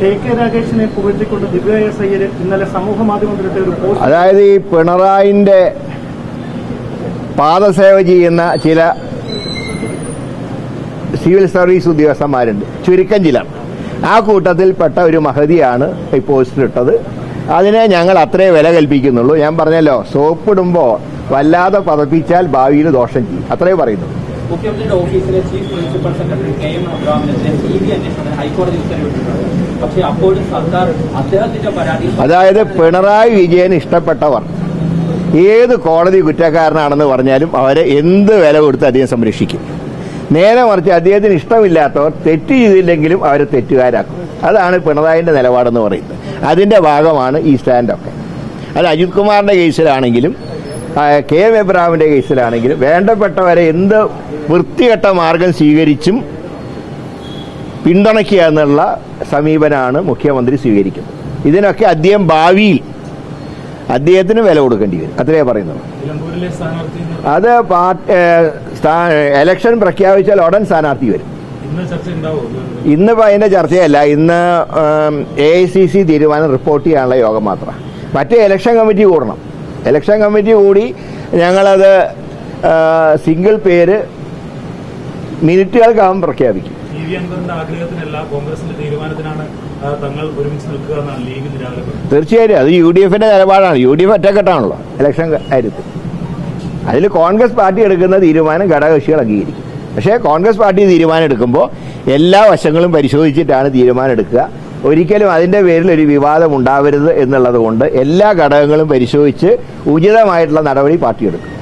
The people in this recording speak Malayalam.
കെ പുകഴ്ത്തിക്കൊണ്ട് ദിവ്യ എസ് അയ്യർ ഇന്നലെ സമൂഹ മാധ്യമത്തിലിട്ട് ഒരു പോസ്റ്റ്. അതായത് ഈ പിണറായിന്റെ പാദസേവ ചെയ്യുന്ന ചില സിവിൽ സർവീസ് ഉദ്യോഗസ്ഥന്മാരുണ്ട്. ചുരുക്കം ചിലർ. ആ കൂട്ടത്തിൽപ്പെട്ട ഒരു മഹതിയാണ് ഈ പോസ്റ്റിലിട്ടത്. അതിനെ ഞങ്ങൾ അത്രേ വില കൽപ്പിക്കുന്നുള്ളൂ. ഞാൻ പറഞ്ഞല്ലോ സോപ്പിടുമ്പോൾ വല്ലാതെ പതപ്പിച്ചാൽ ഭാവിയിൽ ദോഷം ചെയ്യും. അത്രേ പറയുന്നു മുഖ്യമന്ത്രിയുടെ ഓഫീസിലെ chief principal secretary K M അബ്രാമിനെതിരെ C B അന്വേഷണത്തിന് ഹൈക്കോടതി ഉത്തരവിട്ടിട്ടുണ്ട്. പക്ഷേ അപ്പോഴും സർക്കാർ അദ്ദേഹത്തിന്റെ പരാതി അതായത് പിണറായി വിജയൻ ഇഷ്ടപ്പെട്ടവർ ഏത് കോടതി കുറ്റക്കാരനാണെന്ന് പറഞ്ഞാലും അവരെ എന്ത് വില കൊടുത്ത് അദ്ദേഹം സംരക്ഷിക്കും. നേരെ മറിച്ച് അദ്ദേഹത്തിന് ഇഷ്ടമില്ലാത്തവർ തെറ്റ് ചെയ്തില്ലെങ്കിലും അവരെ തെറ്റുകാരാക്കും. അതാണ് പിണറായിന്റെ നിലപാടെന്ന് പറയുന്നത്. അതിന്റെ ഭാഗമാണ് ഈ സ്റ്റാൻഡൊക്കെ. അത് അജിത് കുമാറിന്റെ കേസിലാണെങ്കിലും കെ എം എബ്രാമിന്റെ കേസിലാണെങ്കിലും വേണ്ടപ്പെട്ടവരെ എന്ത് വൃത്തികെട്ട മാർഗം സ്വീകരിച്ചും പിന്തുണയ്ക്കുക എന്നുള്ള സമീപനമാണ് മുഖ്യമന്ത്രി സ്വീകരിക്കുന്നത്. ഇതിനൊക്കെ അദ്ദേഹം ഭാവിയിൽ അദ്ദേഹത്തിന് വില കൊടുക്കേണ്ടി വരും. അത്രേ പറയുന്നത് അത് പാർട്ടി എലക്ഷൻ പ്രഖ്യാപിച്ചാൽ ഉടൻ സ്ഥാനാർത്ഥി വരും. ഇന്ന് ഇന്നിപ്പോൾ അതിന്റെ ചർച്ചയല്ല. ഇന്ന് എ ഐ സി സി തീരുമാനം റിപ്പോർട്ട് ചെയ്യാനുള്ള യോഗം മാത്രമാണ് മറ്റേ ഇലക്ഷൻ കമ്മിറ്റി കൂടണം. ഇലക്ഷൻ കമ്മിറ്റി കൂടി ഞങ്ങളത് സിംഗിൾ പേര് മിനിറ്റുകൾക്കകം പ്രഖ്യാപിക്കും. തീർച്ചയായിട്ടും. അത് യു ഡി എഫിന്റെ നിലപാടാണ്. യു ഡി എഫ് ഒറ്റക്കെട്ടാണല്ലോ. ഇലക്ഷൻ കാര്യത്തിൽ. അതിൽ കോൺഗ്രസ് പാർട്ടി എടുക്കുന്ന തീരുമാനം ഘടകകക്ഷികൾ അംഗീകരിക്കും. പക്ഷേ കോൺഗ്രസ് പാർട്ടി തീരുമാനം എടുക്കുമ്പോൾ എല്ലാ വശങ്ങളും പരിശോധിച്ചിട്ടാണ് തീരുമാനം എടുക്കുക. ഒരിക്കലും അതിന്റെ പേരിൽ ഒരു വിവാദം ഉണ്ടാവരുത് എന്നുള്ളത് കൊണ്ട് എല്ലാ ഘടകങ്ങളും പരിശോധിച്ച് ഉചിതമായിട്ടുള്ള നടപടി പാർട്ടി എടുക്കും